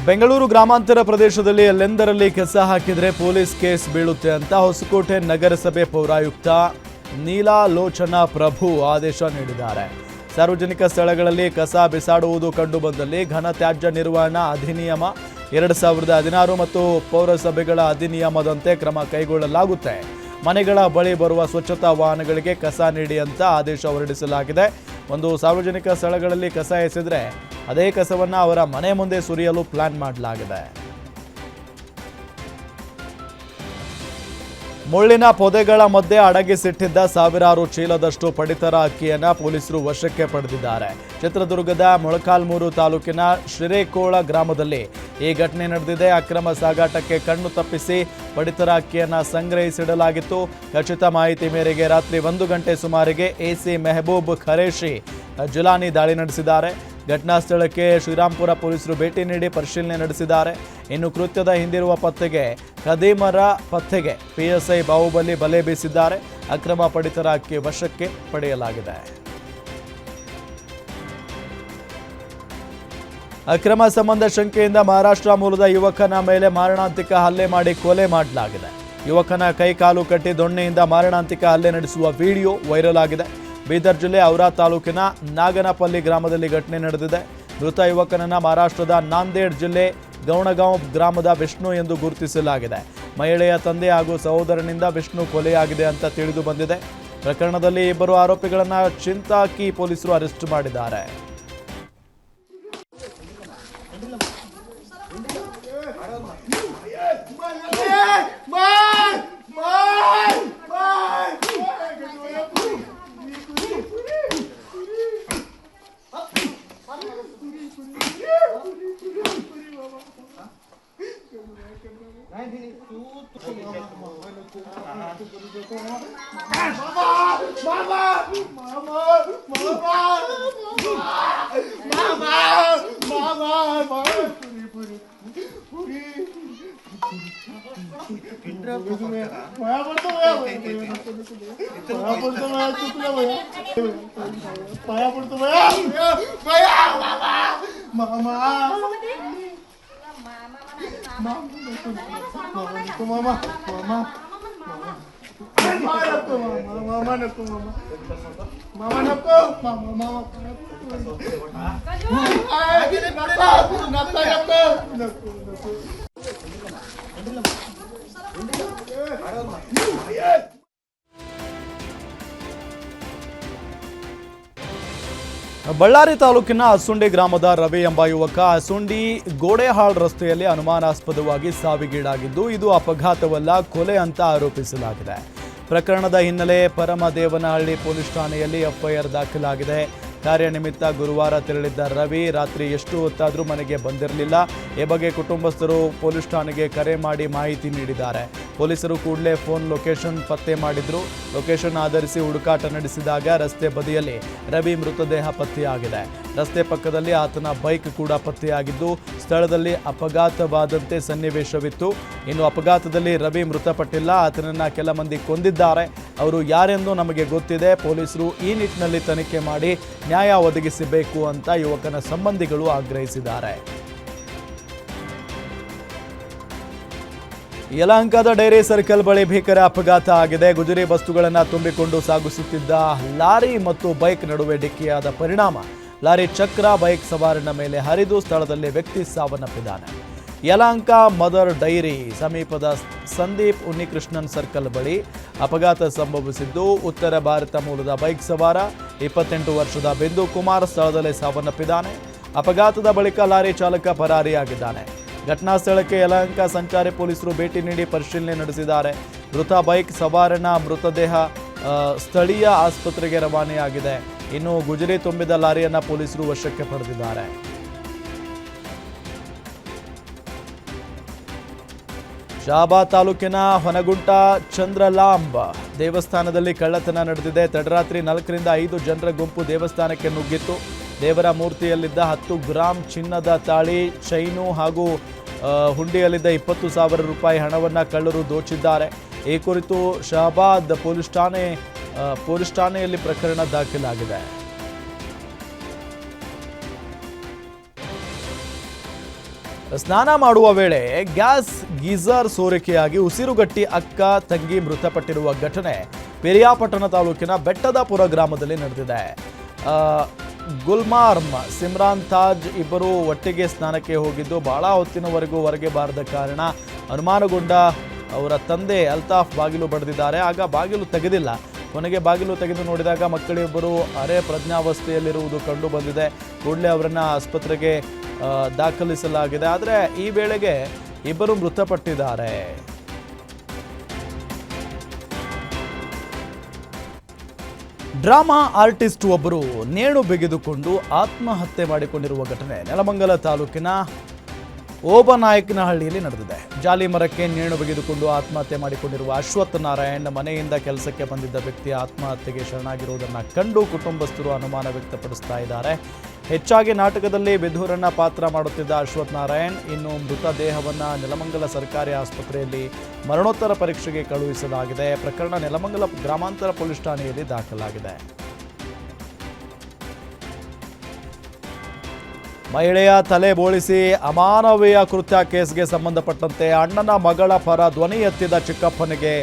ಬೆಂಗಳೂರು ಗ್ರಾಮಾಂತರ ಪ್ರದೇಶದಲ್ಲಿ ಎಲ್ಲೆಂದರಲ್ಲಿ ಕಸ ಹಾಕಿದ್ರೆ ಪೊಲೀಸ್ ಕೇಸ್ ಬೀಳುತ್ತೆ ಅಂತ ಹೊಸಕೋಟೆ ನಗರಸಭೆ ಪೌರಾಯುಕ್ತ ನೀಲಾಲೋಚನಾ ಪ್ರಭು ಆದೇಶ ನೀಡಿದ್ದಾರೆ. ಸಾರ್ವಜನಿಕ ಸ್ಥಳಗಳಲ್ಲಿ ಕಸ ಬಿಸಾಡುವುದು ಕಂಡುಬಂದಲ್ಲಿ ಘನ ತ್ಯಾಜ್ಯ ನಿರ್ವಹಣಾ ಅಧಿನಿಯಮ ಎರಡು ಸಾವಿರದ ಹದಿನಾರು ಮತ್ತು ಪೌರಸಭೆಗಳ ಅಧಿನಿಯಮದಂತೆ ಕ್ರಮ ಕೈಗೊಳ್ಳಲಾಗುತ್ತೆ. ಮನೆಗಳ ಬಳಿ ಬರುವ ಸ್ವಚ್ಛತಾ ವಾಹನಗಳಿಗೆ ಕಸ ನೀಡಿ ಅಂತ ಆದೇಶ ಹೊರಡಿಸಲಾಗಿದೆ. ಒಂದು ಸಾರ್ವಜನಿಕ ಸ್ಥಳಗಳಲ್ಲಿ ಕಸ ಎಸೆದರೆ ಅದೇ ಕಸವನ್ನು ಅವರ ಮನೆ ಮುಂದೆ ಸುರಿಯಲು ಪ್ಲಾನ್ ಮಾಡಲಾಗಿದೆ. ಮುಳ್ಳಿನ ಪೊದೆಗಳ ಮಧ್ಯೆ ಅಡಗಿಸಿಟ್ಟಿದ್ದ ಸಾವಿರಾರು ಚೀಲದಷ್ಟು ಪಡಿತರ ಅಕ್ಕಿಯನ್ನು ಪೊಲೀಸರು ವಶಕ್ಕೆ ಪಡೆದಿದ್ದಾರೆ. ಚಿತ್ರದುರ್ಗದ ಮೊಳಕಾಲ್ಮೂರು ತಾಲೂಕಿನ ಶಿರೇಕೋಳ ಗ್ರಾಮದಲ್ಲಿ ಈ ಘಟನೆ ನಡೆದಿದೆ. ಅಕ್ರಮ ಸಾಗಾಟಕ್ಕೆ ಕಣ್ಣು ತಪ್ಪಿಸಿ ಪಡಿತರ ಅಕ್ಕಿಯನ್ನು ಸಂಗ್ರಹಿಸಿಡಲಾಗಿತ್ತು. ಖಚಿತ ಮಾಹಿತಿ ಮೇರೆಗೆ ರಾತ್ರಿ ಒಂದು ಗಂಟೆ ಸುಮಾರಿಗೆ ಎಸಿ ಮೆಹಬೂಬ್ ಖರೇಶಿ ಜುಲಾನಿ ದಾಳಿ ನಡೆಸಿದ್ದಾರೆ. ಘಟನಾ ಸ್ಥಳಕ್ಕೆ ಶ್ರೀರಾಮ್ಪುರ ಪೊಲೀಸರು ಭೇಟಿ ನೀಡಿ ಪರಿಶೀಲನೆ ನಡೆಸಿದ್ದಾರೆ. ಇನ್ನು ಕೃತ್ಯದ ಹಿಂದಿರುವ ಪತ್ತೆಗೆ, ಖದೀಮರ ಪತ್ತೆಗೆ ಪಿಎಸ್ಐ ಬಾಹುಬಲಿ ಬಲೆ ಬೀಸಿದ್ದಾರೆ. ಅಕ್ರಮ ಪಡಿತರ ಅಕ್ಕಿ ವಶಕ್ಕೆ ಪಡೆಯಲಾಗಿದೆ. ಅಕ್ರಮ ಸಂಬಂಧ ಶಂಕೆಯಿಂದ ಮಹಾರಾಷ್ಟ್ರ ಮೂಲದ ಯುವಕನ ಮೇಲೆ ಮಾರಣಾಂತಿಕ ಹಲ್ಲೆ ಮಾಡಿ ಕೊಲೆ ಮಾಡಲಾಗಿದೆ. ಯುವಕನ ಕೈ ಕಾಲು ಕಟ್ಟಿ ದೊಣ್ಣೆಯಿಂದ ಮಾರಣಾಂತಿಕ ಹಲ್ಲೆ ನಡೆಸುವ ವಿಡಿಯೋ ವೈರಲ್ ಆಗಿದೆ. ಬೀದರ್ ಜಿಲ್ಲೆ ಔರಾ ತಾಲೂಕಿನ ನಾಗನಪಲ್ಲಿ ಗ್ರಾಮದಲ್ಲಿ ಘಟನೆ ನಡೆದಿದೆ. ಮೃತ ಯುವಕನನ್ನ ಮಹಾರಾಷ್ಟ್ರದ ನಾಂದೇಡ್ ಜಿಲ್ಲೆ ಗೌಣಗಾಂವ್ ಗ್ರಾಮದ ವಿಷ್ಣು ಎಂದು ಗುರುತಿಸಲಾಗಿದೆ. ಮಹಿಳೆಯ ತಂದೆ ಹಾಗೂ ಸಹೋದರನಿಂದ ವಿಷ್ಣು ಕೊಲೆಯಾಗಿದೆ ಅಂತ ತಿಳಿದು ಬಂದಿದೆ. ಪ್ರಕರಣದಲ್ಲಿ ಇಬ್ಬರು ಆರೋಪಿಗಳನ್ನು ಚಿಂತಾಕಿ ಪೊಲೀಸರು ಅರೆಸ್ಟ್ ಮಾಡಿದ್ದಾರೆ. मामा mama, mama, mama. Mama na po, mama, mama na po, mama. Mama na po, mama, mama po na po. mama, nata, nata na po. Naku, naku. Ayun! Ballari ತಾಲೂಕಿನ ಅಸುಂಡಿ ಗ್ರಾಮದ ರವಿ ಎಂಬ ಯುವಕ ಅಸುಂಡಿ ಗೋಡೆಹಾಳ್ ರಸ್ತೆಯಲ್ಲಿ ಅನುಮಾನಾಸ್ಪದವಾಗಿ ಸಾವಿಗೀಡಾಗಿದ್ದು, ಇದು ಅಪಘಾತವಲ್ಲ ಕೊಲೆ ಅಂತ ಆರೋಪಿಸಲಾಗಿದೆ. ಪ್ರಕರಣದ ಹಿನ್ನೆಲೆ ಪರಮದೇವನಹಳ್ಳಿ ಪೊಲೀಸ್ ಠಾಣೆಯಲ್ಲಿ ಎಫ್ಐಆರ್ ದಾಖಲಾಗಿದೆ. ಕಾರ್ಯನಿಮಿತ್ತ ಗುರುವಾರ ತೆರಳಿದ್ದ ರವಿ ರಾತ್ರಿ ಎಷ್ಟು ಹೊತ್ತಾದರೂ ಮನೆಗೆ ಬಂದಿರಲಿಲ್ಲ. ಈ ಬಗ್ಗೆ ಕುಟುಂಬಸ್ಥರು ಪೊಲೀಸ್ ಠಾಣೆಗೆ ಕರೆ ಮಾಡಿ ಮಾಹಿತಿ ನೀಡಿದ್ದಾರೆ. ಪೊಲೀಸರು ಕೂಡಲೇ ಫೋನ್ ಲೊಕೇಶನ್ ಪತ್ತೆ ಮಾಡಿದ್ರು. ಲೊಕೇಶನ್ ಆಧರಿಸಿ ಹುಡುಕಾಟ ನಡೆಸಿದಾಗ ರಸ್ತೆ ಬದಿಯಲ್ಲಿ ರವಿ ಮೃತದೇಹ ಪತ್ತೆಯಾಗಿದೆ. ರಸ್ತೆ ಪಕ್ಕದಲ್ಲಿ ಆತನ ಬೈಕ್ ಕೂಡ ಪತ್ತೆಯಾಗಿದ್ದು, ಸ್ಥಳದಲ್ಲಿ ಅಪಘಾತವಾದಂತೆ ಸನ್ನಿವೇಶವಿತ್ತು. ಇನ್ನು ಅಪಘಾತದಲ್ಲಿ ರವಿ ಮೃತಪಟ್ಟಿಲ್ಲ, ಆತನನ್ನು ಕೆಲ ಮಂದಿ ಕೊಂದಿದ್ದಾರೆ. ಅವರು ಯಾರೆಂದು ನಮಗೆ ಗೊತ್ತಿದೆ. ಪೊಲೀಸರು ಈ ನಿಟ್ಟಿನಲ್ಲಿ ತನಿಖೆ ಮಾಡಿ ನ್ಯಾಯ ಒದಗಿಸಬೇಕು ಅಂತ ಯುವಕನ ಸಂಬಂಧಿಗಳು ಆಗ್ರಹಿಸಿದ್ದಾರೆ. ಯಲಹಂಕದ ಡೈರಿ ಸರ್ಕಲ್ ಬಳಿ ಭೀಕರ ಅಪಘಾತ ಆಗಿದೆ. ಗುಜರಿ ವಸ್ತುಗಳನ್ನು ತುಂಬಿಕೊಂಡು ಸಾಗಿಸುತ್ತಿದ್ದ ಲಾರಿ ಮತ್ತು ಬೈಕ್ ನಡುವೆ ಡಿಕ್ಕಿಯಾದ ಪರಿಣಾಮ. ಲಾರಿ ಚಕ್ರ, ಬೈಕ್ ಸವಾರನ ಮೇಲೆ ಹರಿದು ಸ್ಥಳದಲ್ಲಿ ವ್ಯಕ್ತಿ ಸಾವನ್ನಪ್ಪಿದ್ದಾನೆ. ಯಲಹಂಕ ಮದರ್ ಡೈರಿ ಸಮೀಪದ ಸಂದೀಪ್ ಉನ್ನಿಕೃಷ್ಣನ್ ಸರ್ಕಲ್ ಬಳಿ ಅಪಘಾತ ಸಂಭವಿಸಿದ್ದು, ಉತ್ತರ ಭಾರತ ಮೂಲದ ಬೈಕ್ ಸವಾರ ಇಪ್ಪತ್ತೆಂಟು ವರ್ಷದ ಬಿಂದು ಕುಮಾರ್ ಸ್ಥಳದಲ್ಲೇ ಸಾವನ್ನಪ್ಪಿದ್ದಾನೆ. ಅಪಘಾತದ ಬಳಿಕ ಲಾರಿ ಚಾಲಕ ಪರಾರಿಯಾಗಿದ್ದಾನೆ. ಘಟನಾ ಸ್ಥಳಕ್ಕೆ ಯಲಹಂಕ ಸಂಚಾರಿ ಪೊಲೀಸರು ಭೇಟಿ ನೀಡಿ ಪರಿಶೀಲನೆ ನಡೆಸಿದ್ದಾರೆ. ಮೃತ ಬೈಕ್ ಸವಾರನ ಮೃತದೇಹ ಸ್ಥಳೀಯ ಆಸ್ಪತ್ರೆಗೆ ರವಾನೆಯಾಗಿದೆ. ಇನ್ನು ಗುಜರಿ ತುಂಬಿದ ಲಾರಿಯನ್ನ ಪೊಲೀಸರು ವಶಕ್ಕೆ ಪಡೆದಿದ್ದಾರೆ. ಶಾಬಾ ತಾಲೂಕಿನ ಹೊನಗುಂಟ ಚಂದ್ರಲಾಂಬ ದೇವಸ್ಥಾನದಲ್ಲಿ ಕಳ್ಳತನ ನಡೆದಿದೆ. ತಡರಾತ್ರಿ ನಾಲ್ಕರಿಂದ ಐದು ಜನರ ಗುಂಪು ದೇವಸ್ಥಾನಕ್ಕೆ ನುಗ್ಗಿತ್ತು. ದೇವರ ಮೂರ್ತಿಯಲ್ಲಿದ್ದ ಹತ್ತು ಗ್ರಾಂ ಚಿನ್ನದ ತಾಳಿ, ಚೈನು ಹಾಗೂ ಹುಂಡಿಯಲ್ಲಿದ್ದ ಇಪ್ಪತ್ತು ಸಾವಿರ ರೂಪಾಯಿ ಹಣವನ್ನು ಕಳ್ಳರು ದೋಚಿದ್ದಾರೆ. ಈ ಕುರಿತು ಶಹಬಾದ್ ಪೊಲೀಸ್ ಠಾಣೆ ಪೊಲೀಸ್ ಠಾಣೆಯಲ್ಲಿ ಪ್ರಕರಣ ದಾಖಲಾಗಿದೆ. ಸ್ನಾನ ಮಾಡುವ ವೇಳೆ ಗ್ಯಾಸ್ ಗೀಜರ್ ಸೋರಿಕೆಯಾಗಿ ಉಸಿರುಗಟ್ಟಿ ಅಕ್ಕ, ತಂಗಿ ಮೃತಪಟ್ಟಿರುವ ಘಟನೆ, ಪೆರಿಯಾಪಟ್ಟಣ ತಾಲೂಕಿನ ಬೆಟ್ಟದಪುರ ಗ್ರಾಮದಲ್ಲಿ ನಡೆದಿದೆ. ಗುಲ್ಮಾರ್ಮ್, ಸಿಮ್ರಾನ್ ತಾಜ್ ಇಬ್ಬರು ಒಟ್ಟಿಗೆ ಸ್ನಾನಕ್ಕೆ ಹೋಗಿದ್ದು ಬಹಳ ಹೊತ್ತಿನವರೆಗೂ ಹೊರಗೆ ಬಾರದ ಕಾರಣ ಅನುಮಾನಗೊಂಡ ಅವರ ತಂದೆ ಅಲ್ತಾಫ್ ಬಾಗಿಲು ಬಡಿದಿದ್ದಾರೆ. ಆಗ ಬಾಗಿಲು ತೆಗೆದಿಲ್ಲ. ಕೊನೆಗೆ ಬಾಗಿಲು ತೆಗೆದು ನೋಡಿದಾಗ ಮಕ್ಕಳಿಬ್ಬರು ಅರೆ ಪ್ರಜ್ಞಾವಸ್ಥೆಯಲ್ಲಿರುವುದು ಕಂಡು ಬಂದಿದೆ. ಕೂಡಲೇ ಅವರನ್ನು ಆಸ್ಪತ್ರೆಗೆ ದಾಖಲಿಸಲಾಗಿದೆ. ಆದರೆ ಈ ವೇಳೆಗೆ ಇಬ್ಬರು ಮೃತಪಟ್ಟಿದ್ದಾರೆ. ಡ್ರಾಮಾ ಆರ್ಟಿಸ್ಟ್ ಒಬ್ಬರು ನೇಣು ಬಿಗಿದುಕೊಂಡು ಆತ್ಮಹತ್ಯೆ ಮಾಡಿಕೊಂಡಿರುವ ಘಟನೆ ನೆಲಮಂಗಲ ತಾಲೂಕಿನ ಓಬನಾಯಕನಹಳ್ಳಿಯಲ್ಲಿ ನಡೆದಿದೆ. ಜಾಲಿ ಮರಕ್ಕೆ ನೇಣು ಬಿಗಿದುಕೊಂಡು ಆತ್ಮಹತ್ಯೆ ಮಾಡಿಕೊಂಡಿರುವ ಅಶ್ವಥ್ ನಾರಾಯಣ್ ಮನೆಯಿಂದ ಕೆಲಸಕ್ಕೆ ಬಂದಿದ್ದ ವ್ಯಕ್ತಿ ಆತ್ಮಹತ್ಯೆಗೆ ಶರಣಾಗಿರುವುದನ್ನು ಕಂಡು ಕುಟುಂಬಸ್ಥರು ಅನುಮಾನ ವ್ಯಕ್ತಪಡಿಸ್ತಾ ಇದ್ದಾರೆ. ಹೆಚ್ಚಾಗಿ ನಾಟಕದಲ್ಲಿ ಬೆದೂರನ್ನ ಪಾತ್ರ ಮಾಡುತ್ತಿದ್ದ ಅಶ್ವಥ್ ನಾರಾಯಣ್, ಇನ್ನು ಮೃತದೇಹವನ್ನು ನೆಲಮಂಗಲ ಸರ್ಕಾರಿ ಆಸ್ಪತ್ರೆಯಲ್ಲಿ ಮರಣೋತ್ತರ ಪರೀಕ್ಷೆಗೆ ಕಳುಹಿಸಲಾಗಿದೆ. ಪ್ರಕರಣ ನೆಲಮಂಗಲ ಗ್ರಾಮಾಂತರ ಪೊಲೀಸ್ ಠಾಣೆಯಲ್ಲಿ ದಾಖಲಾಗಿದೆ. ಮಹಿಳೆಯ ತಲೆ ಬೋಳಿಸಿ ಅಮಾನವೀಯ ಕೃತ್ಯ ಕೇಸ್ಗೆ ಸಂಬಂಧಪಟ್ಟಂತೆ ಅಣ್ಣನ ಮಗಳ ಪರ ಧ್ವನಿ ಎತ್ತಿದ ಚಿಕ್ಕಪ್ಪನಿಗೆ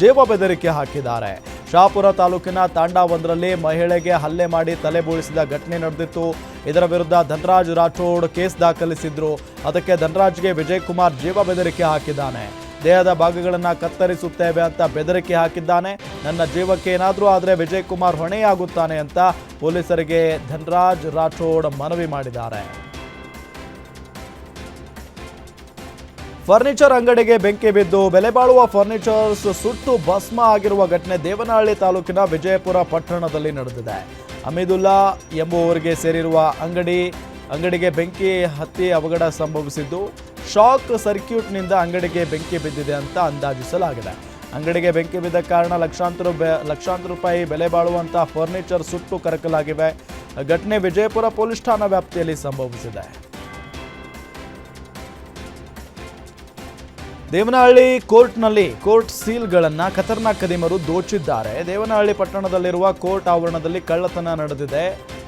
ಜೀವ ಬೆದರಿಕೆ ಹಾಕಿದ್ದಾರೆ. ಶಾಪುರ ತಾಲೂಕಿನ ತಾಂಡಾವೊಂದರಲ್ಲಿ ಮಹಿಳೆಗೆ ಹಲ್ಲೆ ಮಾಡಿ ತಲೆ ಬೋಳಿಸಿದ ಘಟನೆ ನಡೆದಿತ್ತು. ಇದರ ವಿರುದ್ಧ ಧನರಾಜ್ ರಾಠೋಡ್ ಕೇಸ್ ದಾಖಲಿಸಿದ್ರು. ಅದಕ್ಕೆ ಧನರಾಜ್ಗೆ ವಿಜಯ್ ಕುಮಾರ್ ಜೀವ ಬೆದರಿಕೆ ಹಾಕಿದ್ದಾನೆ. ದೇಹದ ಭಾಗಗಳನ್ನು ಕತ್ತರಿಸುತ್ತೇವೆ ಅಂತ ಬೆದರಿಕೆ ಹಾಕಿದ್ದಾನೆ. ನನ್ನ ಜೀವಕ್ಕೆ ಏನಾದರೂ ಆದರೆ ವಿಜಯ್ ಕುಮಾರ್ ಹೊಣೆಯಾಗುತ್ತಾನೆ ಅಂತ ಪೊಲೀಸರಿಗೆ ಧನರಾಜ್ ರಾಠೋಡ್ ಮನವಿ ಮಾಡಿದ್ದಾರೆ. ಫರ್ನಿಚರ್ ಅಂಗಡಿಗೆ ಬೆಂಕಿ ಬಿದ್ದು ಬೆಲೆ ಬಾಳುವ ಫರ್ನಿಚರ್ಸ್ ಸುಟ್ಟು ಭಸ್ಮ ಆಗಿರುವ ಘಟನೆ ದೇವನಹಳ್ಳಿ ತಾಲೂಕಿನ ವಿಜಯಪುರ ಪಟ್ಟಣದಲ್ಲಿ ನಡೆದಿದೆ. ಅಮೀದುಲ್ಲಾ ಎಂಬುವವರಿಗೆ ಸೇರಿರುವ ಅಂಗಡಿ, ಅಂಗಡಿಗೆ ಬೆಂಕಿ ಹತ್ತಿ ಅವಘಡ ಸಂಭವಿಸಿದ್ದು, ಶಾಕ್ ಸರ್ಕ್ಯೂಟ್ನಿಂದ ಅಂಗಡಿಗೆ ಬೆಂಕಿ ಬಿದ್ದಿದೆ ಅಂತ ಅಂದಾಜಿಸಲಾಗಿದೆ. ಅಂಗಡಿಗೆ ಬೆಂಕಿ ಬಿದ್ದ ಕಾರಣ ಲಕ್ಷಾಂತರ ಲಕ್ಷಾಂತರ ರೂಪಾಯಿ ಬೆಲೆ ಬಾಳುವಂತಹ ಫರ್ನಿಚರ್ ಸುಟ್ಟು ಕರಕಲಾಗಿವೆ. ಘಟನೆ ವಿಜಯಪುರ ಪೊಲೀಸ್ ಠಾಣಾ ವ್ಯಾಪ್ತಿಯಲ್ಲಿ ಸಂಭವಿಸಿದೆ. ದೇವನಹಳ್ಳಿ ಕೋರ್ಟ್ನಲ್ಲಿ ಕೋರ್ಟ್ ಸೀಲ್ಗಳನ್ನು ಖತರ್ನಾಕ್ ಕದಿಮರು ದೋಚಿದ್ದಾರೆ. ದೇವನಹಳ್ಳಿ ಪಟ್ಟಣದಲ್ಲಿರುವ ಕೋರ್ಟ್ ಆವರಣದಲ್ಲಿ ಕಳ್ಳತನ ನಡೆದಿದೆ.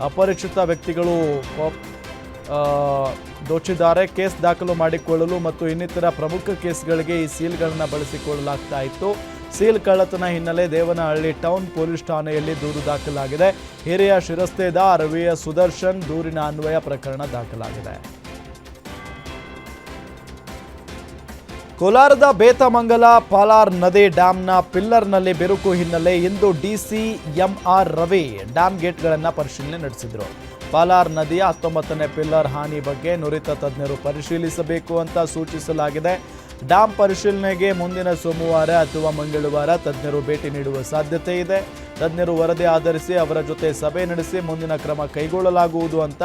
ಅಪರಿಚಿತ ವ್ಯಕ್ತಿಗಳು ದೋಚಿದ್ದಾರೆ. ಕೇಸ್ ದಾಖಲು ಮಾಡಿಕೊಳ್ಳಲು ಮತ್ತು ಇನ್ನಿತರ ಪ್ರಮುಖ ಕೇಸ್ಗಳಿಗೆ ಈ ಸೀಲ್ಗಳನ್ನು ಬಳಸಿಕೊಳ್ಳಲಾಗ್ತಾ ಇತ್ತು. ಸೀಲ್ ಕಳ್ಳತನ ಹಿನ್ನೆಲೆ ದೇವನಹಳ್ಳಿ ಟೌನ್ ಪೊಲೀಸ್ ಠಾಣೆಯಲ್ಲಿ ದೂರು ದಾಖಲಾಗಿದೆ. ಹಿರಿಯ ಶಿರಸ್ತೇದಾರ್ ವಿ ಸುದರ್ಶನ್ ದೂರಿನ ಅನ್ವಯ ಪ್ರಕರಣ ದಾಖಲಾಗಿದೆ. ಕೋಲಾರದ ಬೇತಮಂಗಲ ಪಾಲಾರ್ ನದಿ ಡ್ಯಾಂನ ಪಿಲ್ಲರ್ನಲ್ಲಿ ಬಿರುಕು ಹಿನ್ನೆಲೆ ಇಂದು ಡಿಸಿ ಎಂಆರ್ ರವಿ ಡ್ಯಾಮ್ ಗೇಟ್ಗಳನ್ನು ಪರಿಶೀಲನೆ ನಡೆಸಿದರು. ಪಾಲಾರ್ ನದಿಯ ಹತ್ತೊಂಬತ್ತನೇ ಪಿಲ್ಲರ್ ಹಾನಿ ಬಗ್ಗೆ ನುರಿತ ತಜ್ಞರು ಪರಿಶೀಲಿಸಬೇಕು ಅಂತ ಸೂಚಿಸಲಾಗಿದೆ. ಡ್ಯಾಮ್ ಪರಿಶೀಲನೆಗೆ ಮುಂದಿನ ಸೋಮವಾರ ಅಥವಾ ಮಂಗಳವಾರ ತಜ್ಞರು ಭೇಟಿ ನೀಡುವ ಸಾಧ್ಯತೆ ಇದೆ. ತಜ್ಞರು ವರದಿ ಆಧರಿಸಿ ಅವರ ಜೊತೆ ಸಭೆ ನಡೆಸಿ ಮುಂದಿನ ಕ್ರಮ ಕೈಗೊಳ್ಳಲಾಗುವುದು ಅಂತ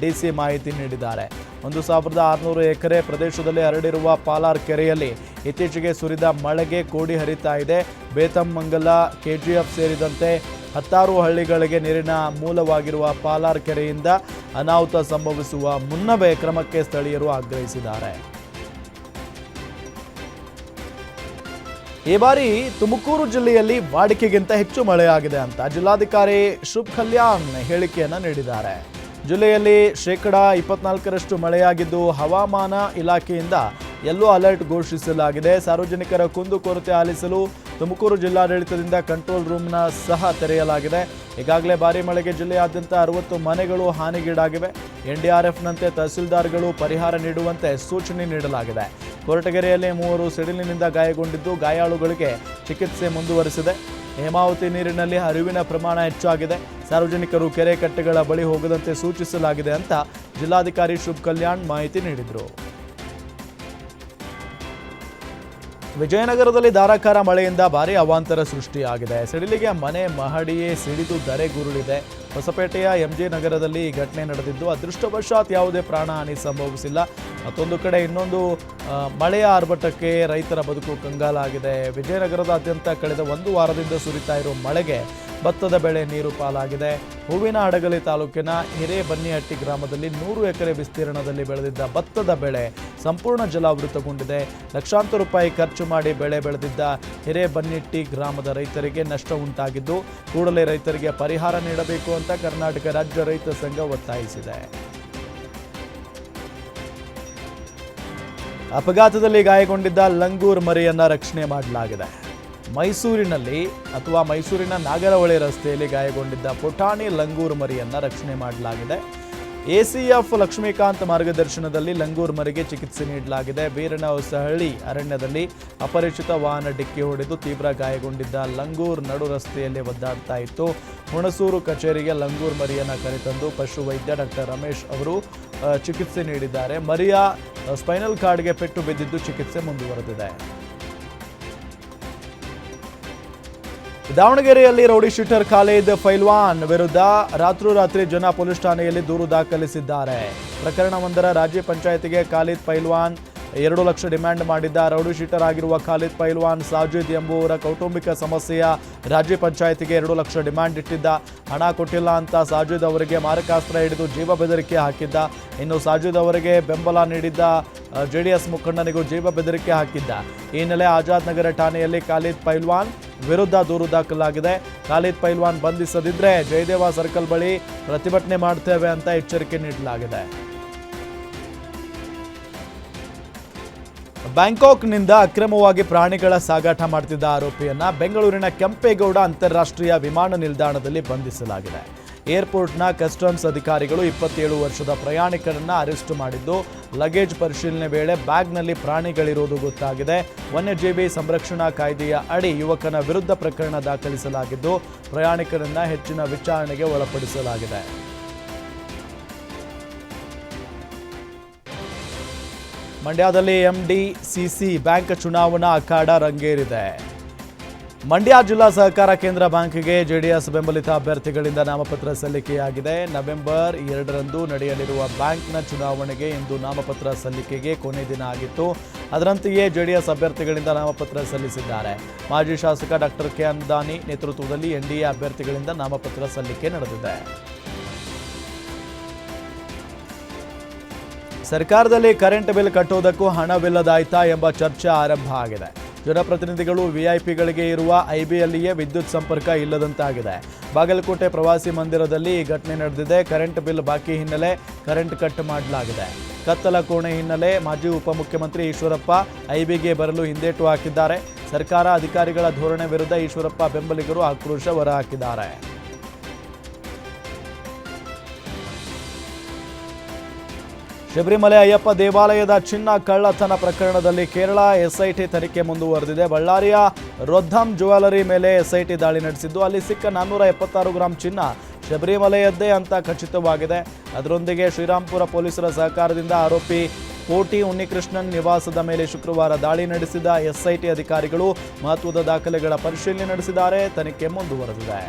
ಡಿಸಿ ಮಾಹಿತಿ ನೀಡಿದ್ದಾರೆ. ಒಂದು ಸಾವಿರದ ಆರುನೂರು ಎಕರೆ ಪ್ರದೇಶದಲ್ಲಿ ಹರಡಿರುವ ಪಾಲಾರ್ ಕೆರೆಯಲ್ಲಿ ಇತ್ತೀಚೆಗೆ ಸುರಿದ ಮಳೆಗೆ ಕೋಡಿ ಹರಿತಾ ಇದೆ. ಬೇತಮ್ಮಂಗಲ ಕೆಜಿಎಫ್ ಸೇರಿದಂತೆ ಹತ್ತಾರು ಹಳ್ಳಿಗಳಿಗೆ ನೀರಿನ ಮೂಲವಾಗಿರುವ ಪಾಲಾರ್ ಕೆರೆಯಿಂದ ಅನಾಹುತ ಸಂಭವಿಸುವ ಮುನ್ನವೇ ಕ್ರಮಕ್ಕೆ ಸ್ಥಳೀಯರು ಆಗ್ರಹಿಸಿದ್ದಾರೆ. ಈ ಬಾರಿ ತುಮಕೂರು ಜಿಲ್ಲೆಯಲ್ಲಿ ವಾಡಿಕೆಗಿಂತ ಹೆಚ್ಚು ಮಳೆಯಾಗಿದೆ ಅಂತ ಜಿಲ್ಲಾಧಿಕಾರಿ ಶುಭ್ ಕಲ್ಯಾಣ್ ಹೇಳಿಕೆಯನ್ನು ನೀಡಿದ್ದಾರೆ. ಜಿಲ್ಲೆಯಲ್ಲಿ ಶೇಕಡಾ ಇಪ್ಪತ್ನಾಲ್ಕರಷ್ಟು ಮಳೆಯಾಗಿದ್ದು ಹವಾಮಾನ ಇಲಾಖೆಯಿಂದ ಎಲ್ಲೋ ಅಲರ್ಟ್ ಘೋಷಿಸಲಾಗಿದೆ. ಸಾರ್ವಜನಿಕರ ಕುಂದುಕೊರತೆ ಆಲಿಸಲು ತುಮಕೂರು ಜಿಲ್ಲಾಡಳಿತದಿಂದ ಕಂಟ್ರೋಲ್ ರೂಮ್ನ ಸಹ ತೆರೆಯಲಾಗಿದೆ. ಈಗಾಗಲೇ ಭಾರಿ ಮಳೆಗೆ ಜಿಲ್ಲೆಯಾದ್ಯಂತ ಅರವತ್ತು ಮನೆಗಳು ಹಾನಿಗೀಡಾಗಿವೆ. ಎನ್ಡಿಆರ್ಎಫ್ನಂತೆ ತಹಸೀಲ್ದಾರ್ಗಳು ಪರಿಹಾರ ನೀಡುವಂತೆ ಸೂಚನೆ ನೀಡಲಾಗಿದೆ. ಕೊರಟಗೆರೆಯಲ್ಲಿ ಮೂವರು ಸಿಡಿಲಿನಿಂದ ಗಾಯಗೊಂಡಿದ್ದು ಗಾಯಾಳುಗಳಿಗೆ ಚಿಕಿತ್ಸೆ ಮುಂದುವರೆಸಿದೆ. ಹೇಮಾವತಿ ನೀರಿನಲ್ಲಿ ಹರಿವಿನ ಪ್ರಮಾಣ ಹೆಚ್ಚಾಗಿದೆ. ಸಾರ್ವಜನಿಕರು ಕೆರೆ ಕಟ್ಟೆಗಳ ಬಳಿ ಹೋಗದಂತೆ ಸೂಚಿಸಲಾಗಿದೆ ಅಂತ ಜಿಲ್ಲಾಧಿಕಾರಿ ಶುಭ್ ಕಲ್ಯಾಣ್ ಮಾಹಿತಿ ನೀಡಿದರು. ವಿಜಯನಗರದಲ್ಲಿ ಧಾರಾಕಾರ ಮಳೆಯಿಂದ ಭಾರೀ ಅವಾಂತರ ಸೃಷ್ಟಿಯಾಗಿದೆ. ಸಿಡಿಲಿಗೆ ಮನೆ ಮಹಡಿಯೇ ಸಿಡಿದು ಧರೆಗುರುಳಿದೆ ಹೊಸಪೇಟೆಯ ಎಂಜೆ ನಗರದಲ್ಲಿ ಈ ಘಟನೆ ನಡೆದಿದ್ದು, ಅದೃಷ್ಟವಶಾತ್ ಯಾವುದೇ ಪ್ರಾಣಹಾನಿ ಸಂಭವಿಸಿಲ್ಲ. ಮತ್ತೊಂದು ಕಡೆ ಇನ್ನೊಂದು ಮಳೆಯ ಆರ್ಭಟಕ್ಕೆ ರೈತರ ಬದುಕು ಕಂಗಾಲಾಗಿದೆ. ವಿಜಯನಗರದಾದ್ಯಂತ ಕಳೆದ ಒಂದು ವಾರದಿಂದ ಸುರಿತಾ ಇರೋ ಮಳೆಗೆ ಭತ್ತದ ಬೆಳೆ ನೀರು ಪಾಲಾಗಿದೆ. ಹೂವಿನ ಹಡಗಲಿ ತಾಲೂಕಿನ ಹಿರೇಬನ್ನಿಹಟ್ಟಿ ಗ್ರಾಮದಲ್ಲಿ ನೂರು ಎಕರೆ ವಿಸ್ತೀರ್ಣದಲ್ಲಿ ಬೆಳೆದಿದ್ದ ಭತ್ತದ ಬೆಳೆ ಸಂಪೂರ್ಣ ಜಲಾವೃತಗೊಂಡಿದೆ. ಲಕ್ಷಾಂತರ ರೂಪಾಯಿ ಖರ್ಚು ಮಾಡಿ ಬೆಳೆ ಬೆಳೆದಿದ್ದ ಹಿರೇಬನ್ನಿಟ್ಟಿ ಗ್ರಾಮದ ರೈತರಿಗೆ ನಷ್ಟ ಉಂಟಾಗಿದ್ದು, ಕೂಡಲೇ ರೈತರಿಗೆ ಪರಿಹಾರ ನೀಡಬೇಕು ಅಂತ ಕರ್ನಾಟಕ ರಾಜ್ಯ ರೈತ ಸಂಘ ಒತ್ತಾಯಿಸಿದೆ. ಅಪಘಾತದಲ್ಲಿ ಗಾಯಗೊಂಡಿದ್ದ ಲಂಗೂರ್ ಮರಿಯನ್ನ ರಕ್ಷಣೆ ಮಾಡಲಾಗಿದೆ. ಮೈಸೂರಿನಲ್ಲಿ ಅಥವಾ ಮೈಸೂರಿನ ನಾಗರಹೊಳೆ ರಸ್ತೆಯಲ್ಲಿ ಗಾಯಗೊಂಡಿದ್ದ ಪುಟಾಣಿ ಲಂಗೂರ್ ಮರಿಯನ್ನ ರಕ್ಷಣೆ ಮಾಡಲಾಗಿದೆ. ಎ ಎಸಿಎಫ್ ಲಕ್ಷ್ಮೀಕಾಂತ್ ಮಾರ್ಗದರ್ಶನದಲ್ಲಿ ಲಂಗೂರ್ ಮರಿಗೆ ಚಿಕಿತ್ಸೆ ನೀಡಲಾಗಿದೆ. ಬೀರನ ಹೊಸಹಳ್ಳಿ ಅರಣ್ಯದಲ್ಲಿ ಅಪರಿಚಿತ ವಾಹನ ಡಿಕ್ಕಿ ಹೊಡೆದು ತೀವ್ರ ಗಾಯಗೊಂಡಿದ್ದ ಲಂಗೂರ್ ನಡು ರಸ್ತೆಯಲ್ಲಿ ಒದ್ದಾಡ್ತಾ ಇತ್ತು. ಹುಣಸೂರು ಕಚೇರಿಗೆ ಲಂಗೂರ್ ಮರಿಯನ್ನು ಕರೆತಂದು ಪಶುವೈದ್ಯ ಡಾಕ್ಟರ್ ರಮೇಶ್ ಅವರು ಚಿಕಿತ್ಸೆ ನೀಡಿದ್ದಾರೆ. ಮರಿಯ ಸ್ಪೈನಲ್ ಕಾರ್ಡ್ಗೆ ಪೆಟ್ಟು ಬಿದ್ದಿದ್ದು ಚಿಕಿತ್ಸೆ ಮುಂದುವರೆದಿದೆ. ದಾವಣಗೆರೆಯಲ್ಲಿ ರೌಡಿ ಶೀಟರ್ ಖಾಲಿದ್ ಫೈಲ್ವಾನ್ ವಿರುದ್ಧ ರಾತ್ರೋರಾತ್ರಿ ಜನ ಪೊಲೀಸ್ ಠಾಣೆಯಲ್ಲಿ ದೂರು ದಾಖಲಿಸಿದ್ದಾರೆ. ಪ್ರಕರಣವೊಂದರ ರಾಜ್ಯ ಪಂಚಾಯತಿಗೆ ಖಾಲಿದ್ ಪೈಲ್ವಾನ್ ಎರಡು ಲಕ್ಷ ಡಿಮ್ಯಾಂಡ್ ಮಾಡಿದ್ದ ರೌಡಿ ಶೀಟರ್ ಆಗಿರುವ ಖಾಲಿದ್ ಪೈಲ್ವಾನ್, ಸಾಜಿದ್ ಎಂಬುವರ ಕೌಟುಂಬಿಕ ಸಮಸ್ಯೆಯ ರಾಜ್ಯ ಪಂಚಾಯತಿಗೆ ಎರಡು ಲಕ್ಷ ಡಿಮ್ಯಾಂಡ್ ಇಟ್ಟಿದ್ದ. ಹಣ ಕೊಟ್ಟಿಲ್ಲ ಅಂತ ಸಾಜಿದ್ ಅವರಿಗೆ ಮಾರಕಾಸ್ತ್ರ ಹಿಡಿದು ಜೀವ ಬೆದರಿಕೆ ಹಾಕಿದ್ದ. ಇನ್ನು ಸಾಜಿದ್ ಅವರಿಗೆ ಬೆಂಬಲ ನೀಡಿದ್ದ ಜೆಡಿಎಸ್ ಮುಖಂಡನಿಗೂ ಜೀವ ಬೆದರಿಕೆ ಹಾಕಿದ್ದ. ಈ ಹಿನ್ನೆಲೆ ಆಜಾದ್ ನಗರ ಠಾಣೆಯಲ್ಲಿ ಖಾಲಿದ್ ಪೈಲ್ವಾನ್ ವಿರುದ್ಧ ದೂರು ದಾಖಲಾಗಿದೆ. ಖಾಲಿದ್ ಪೈಲ್ವಾನ್ ಬಂಧಿಸದಿದ್ರೆ ಜಯದೇವ ಸರ್ಕಲ್ ಬಳಿ ಪ್ರತಿಭಟನೆ ಮಾಡ್ತೇವೆ ಅಂತ ಎಚ್ಚರಿಕೆ ನೀಡಲಾಗಿದೆ. ಬ್ಯಾಂಕಾಕ್ನಿಂದ ಅಕ್ರಮವಾಗಿ ಪ್ರಾಣಿಗಳ ಸಾಗಾಟ ಮಾಡ್ತಿದ್ದ ಆರೋಪಿಯನ್ನ ಬೆಂಗಳೂರಿನ ಕೆಂಪೇಗೌಡ ಅಂತಾರಾಷ್ಟ್ರೀಯ ವಿಮಾನ ನಿಲ್ದಾಣದಲ್ಲಿ ಬಂಧಿಸಲಾಗಿದೆ. ಏರ್ಪೋರ್ಟ್ನ ಕಸ್ಟಮ್ಸ್ ಅಧಿಕಾರಿಗಳು ಇಪ್ಪತ್ತೇಳು ವರ್ಷದ ಪ್ರಯಾಣಿಕರನ್ನ ಅರೆಸ್ಟ್ ಮಾಡಿದ್ದು, ಲಗೇಜ್ ಪರಿಶೀಲನೆ ವೇಳೆ ಬ್ಯಾಗ್ನಲ್ಲಿ ಪ್ರಾಣಿಗಳಿರುವುದು ಗೊತ್ತಾಗಿದೆ. ವನ್ಯಜೀವಿ ಸಂರಕ್ಷಣಾ ಕಾಯ್ದೆಯ ಅಡಿ ಯುವಕನ ವಿರುದ್ಧ ಪ್ರಕರಣ ದಾಖಲಿಸಲಾಗಿದ್ದು, ಪ್ರಯಾಣಿಕರನ್ನ ಹೆಚ್ಚಿನ ವಿಚಾರಣೆಗೆ ಒಳಪಡಿಸಲಾಗಿದೆ. ಮಂಡ್ಯದಲ್ಲಿ ಎಂಡಿಸಿಸಿ ಬ್ಯಾಂಕ್ ಚುನಾವಣಾ ಅಖಾಡ ರಂಗೇರಿದೆ. ಮಂಡ್ಯ ಜಿಲ್ಲಾ ಸಹಕಾರ ಕೇಂದ್ರ ಬ್ಯಾಂಕ್ಗೆ ಜೆಡಿಎಸ್ ಬೆಂಬಲಿತ ಅಭ್ಯರ್ಥಿಗಳಿಂದ ನಾಮಪತ್ರ ಸಲ್ಲಿಕೆಯಾಗಿದೆ. ನವೆಂಬರ್ ಎರಡರಂದು ನಡೆಯಲಿರುವ ಬ್ಯಾಂಕ್ನ ಚುನಾವಣೆಗೆ ಇಂದು ನಾಮಪತ್ರ ಸಲ್ಲಿಕೆಗೆ ಕೊನೆ ದಿನ ಆಗಿತ್ತು. ಅದರಂತೆಯೇ ಜೆಡಿಎಸ್ ಅಭ್ಯರ್ಥಿಗಳಿಂದ ನಾಮಪತ್ರ ಸಲ್ಲಿಸಿದ್ದಾರೆ. ಮಾಜಿ ಶಾಸಕ ಡಾಕ್ಟರ್ ಕೆ ಅಂದಾನಿ ನೇತೃತ್ವದಲ್ಲಿ ಎನ್ಡಿಎ ಅಭ್ಯರ್ಥಿಗಳಿಂದ ನಾಮಪತ್ರ ಸಲ್ಲಿಕೆ ನಡೆದಿದೆ. ಸರ್ಕಾರದಲ್ಲಿ ಕರೆಂಟ್ ಬಿಲ್ ಕಟ್ಟುವುದಕ್ಕೂ ಹಣವಿಲ್ಲದಾಯ್ತಾ ಎಂಬ ಚರ್ಚೆ ಆರಂಭ ಆಗಿದೆ. ಜನಪ್ರತಿನಿಧಿಗಳು ವಿಐಪಿಗಳಿಗೆ ಇರುವ ಐಬಿಯಲ್ಲಿಯೇ ವಿದ್ಯುತ್ ಸಂಪರ್ಕ ಇಲ್ಲದಂತಾಗಿದೆ. ಬಾಗಲಕೋಟೆ ಪ್ರವಾಸಿ ಮಂದಿರದಲ್ಲಿ ಈ ಘಟನೆ ನಡೆದಿದೆ. ಕರೆಂಟ್ ಬಿಲ್ ಬಾಕಿ ಹಿನ್ನೆಲೆ ಕರೆಂಟ್ ಕಟ್ ಮಾಡಲಾಗಿದೆ. ಕತ್ತಲ ಕೋಣೆ ಹಿನ್ನೆಲೆ ಮಾಜಿ ಉಪಮುಖ್ಯಮಂತ್ರಿ ಈಶ್ವರಪ್ಪ ಐಬಿಗೆ ಬರಲು ಹಿಂದೇಟು ಹಾಕಿದ್ದಾರೆ. ಸರ್ಕಾರ ಅಧಿಕಾರಿಗಳ ಧೋರಣೆ ವಿರುದ್ಧ ಈಶ್ವರಪ್ಪ ಬೆಂಬಲಿಗರು ಆಕ್ರೋಶ ಹೊರಹಾಕಿದ್ದಾರೆ. ಶಬರಿಮಲೆ ಅಯ್ಯಪ್ಪ ದೇವಾಲಯದ ಚಿನ್ನ ಕಳ್ಳತನ ಪ್ರಕರಣದಲ್ಲಿ ಕೇರಳ ಎಸ್ಐಟಿ ತನಿಖೆ ಮುಂದುವರೆದಿದೆ. ಬಳ್ಳಾರಿಯ ರೊದ್ದಂ ಜುವೆಲರಿ ಮೇಲೆ ಎಸ್ಐಟಿ ದಾಳಿ ನಡೆಸಿದ್ದು, ಅಲ್ಲಿ ಸಿಕ್ಕ ನಾನ್ನೂರ ಎಪ್ಪತ್ತಾರು ಗ್ರಾಂ ಚಿನ್ನ ಶಬರಿಮಲೆಯದ್ದೇ ಅಂತ ಖಚಿತವಾಗಿದೆ. ಅದರೊಂದಿಗೆ ಶ್ರೀರಾಮ್ಪುರ ಪೊಲೀಸರ ಸಹಕಾರದಿಂದ ಆರೋಪಿ ಕೋಟಿ ಉನ್ನಿಕೃಷ್ಣನ್ ನಿವಾಸದ ಮೇಲೆ ಶುಕ್ರವಾರ ದಾಳಿ ನಡೆಸಿದ ಎಸ್ಐಟಿ ಅಧಿಕಾರಿಗಳು, ಮಹತ್ವದ ದಾಖಲೆಗಳ ಪರಿಶೀಲನೆ ನಡೆಸಿದ್ದಾರೆ. ತನಿಖೆ ಮುಂದುವರೆದಿದೆ.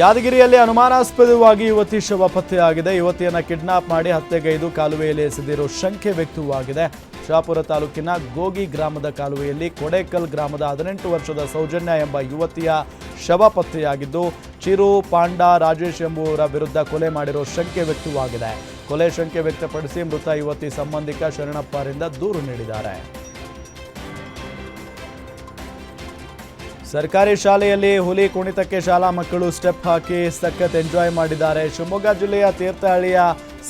ಯಾದಗಿರಿಯಲ್ಲಿ ಅನುಮಾನಾಸ್ಪದವಾಗಿ ಯುವತಿ ಶವ ಪತ್ತೆಯಾಗಿದೆ. ಯುವತಿಯನ್ನು ಕಿಡ್ನಾಪ್ ಮಾಡಿ ಹತ್ಯೆಗೈದು ಕಾಲುವೆಯಲ್ಲಿ ಎಸೆದಿರೋ ಶಂಕೆ ವ್ಯಕ್ತವಾಗಿದೆ. ಶಾಪುರ ತಾಲೂಕಿನ ಗೋಗಿ ಗ್ರಾಮದ ಕಾಲುವೆಯಲ್ಲಿ ಕೊಡೇಕಲ್ ಗ್ರಾಮದ ಹದಿನೆಂಟು ವರ್ಷದ ಸೌಜನ್ಯ ಎಂಬ ಯುವತಿಯ ಶವ ಪತ್ತೆಯಾಗಿದ್ದು, ಚಿರು ಪಾಂಡ ರಾಜೇಶ್ ಎಂಬುವರ ವಿರುದ್ಧ ಕೊಲೆ ಮಾಡಿರೋ ಶಂಕೆ ವ್ಯಕ್ತವಾಗಿದೆ. ಕೊಲೆ ಶಂಕೆ ವ್ಯಕ್ತಪಡಿಸಿ ಮೃತ ಯುವತಿ ಸಂಬಂಧಿಕ ಶರಣಪ್ಪರಿಂದ ದೂರು ನೀಡಿದ್ದಾರೆ. ಸರ್ಕಾರಿ ಶಾಲೆಯಲ್ಲಿ ಹುಲಿ ಕುಣಿತಕ್ಕೆ ಶಾಲಾ ಮಕ್ಕಳು ಸ್ಟೆಪ್ ಹಾಕಿ ಸಖತ್ ಎಂಜಾಯ್ ಮಾಡಿದ್ದಾರೆ. ಶಿವಮೊಗ್ಗ ಜಿಲ್ಲೆಯ ತೀರ್ಥಹಳ್ಳಿಯ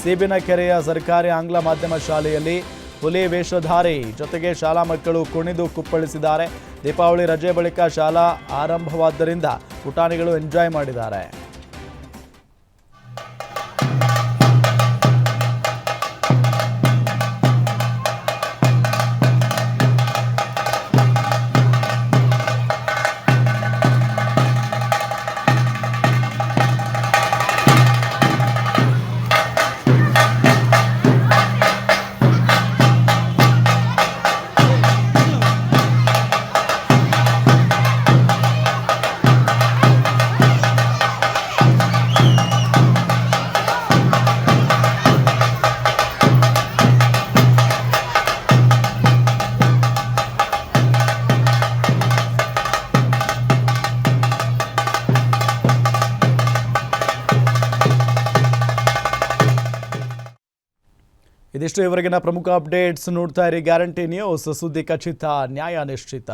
ಸೀಬಿನಕೆರೆಯ ಸರ್ಕಾರಿ ಆಂಗ್ಲ ಮಾಧ್ಯಮ ಶಾಲೆಯಲ್ಲಿ ಹುಲಿ ವೇಷಧಾರಿ ಜೊತೆಗೆ ಶಾಲಾ ಮಕ್ಕಳು ಕುಣಿದು ಕುಪ್ಪಳಿಸಿದ್ದಾರೆ. ದೀಪಾವಳಿ ರಜೆ ಬಳಿಕ ಶಾಲಾ ಆರಂಭವಾದ್ದರಿಂದ ಪುಟಾಣಿಗಳು ಎಂಜಾಯ್ ಮಾಡಿದ್ದಾರೆ. ಇದಿಷ್ಟು ಇವರೆಗಿನ ಪ್ರಮುಖ ಅಪ್ಡೇಟ್ಸ್ ನೋಡ್ತಾ ಇರಿ. ಗ್ಯಾರಂಟಿ ನ್ಯೂಸ್ ಸುದ್ದಿ ಖಚಿತ ನ್ಯಾಯ ನಿಶ್ಚಿತ.